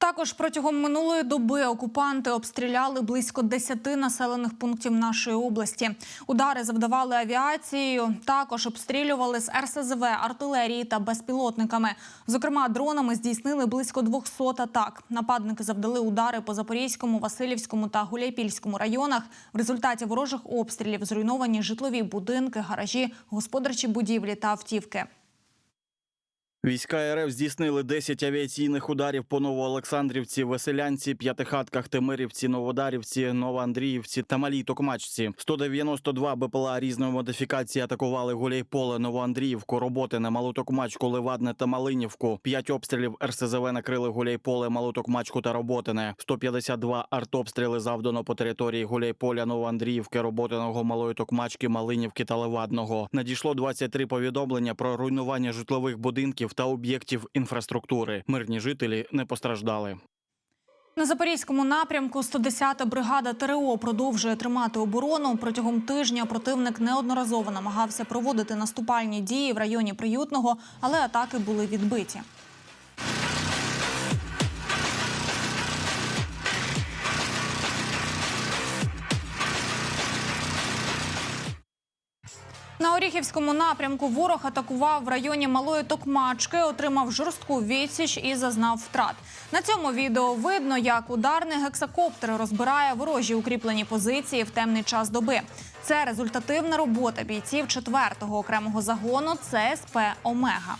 Також протягом минулої доби окупанти обстріляли близько 10 населених пунктів нашої області. Удари завдавали авіацією. Також обстрілювали з РСЗВ, артилерії та безпілотниками. Зокрема, дронами здійснили близько 200 атак. Нападники завдали удари по Запорізькому, Васильівському та Гуляйпільському районах. В результаті ворожих обстрілів зруйновані житлові будинки, гаражі, господарчі будівлі та автівки. Війська РФ здійснили 10 авіаційних ударів по Новоолександрівці, Веселянці, П'ятихатках, Тимирівці, Новодарівці, Новоандріївці та Малій Токмачці. 192 БПЛА різної модифікації атакували Гуляйполе, Новоандріївку, Роботине, Малотокмачку, Левадне та Малинівку. П'ять обстрілів РСЗВ накрили Гуляйполе, Малотокмачку та Роботине. 152 артобстріли завдано по території Гуляйполя, Новоандріївки, Роботиного, Малої Токмачки, Малинівки та Левадного. Надійшло 23 повідомлення про руйнування житлових будинків та об'єктів інфраструктури. Мирні жителі не постраждали. На запорізькому напрямку 110-та бригада ТРО продовжує тримати оборону. Протягом тижня противник неодноразово намагався проводити наступальні дії в районі Приютного, але атаки були відбиті. На Оріхівському напрямку ворог атакував в районі Малої Токмачки, отримав жорстку відсіч і зазнав втрат. На цьому відео видно, як ударний гексакоптер розбирає ворожі укріплені позиції в темний час доби. Це результативна робота бійців 4-го окремого загону ЦСП Омега.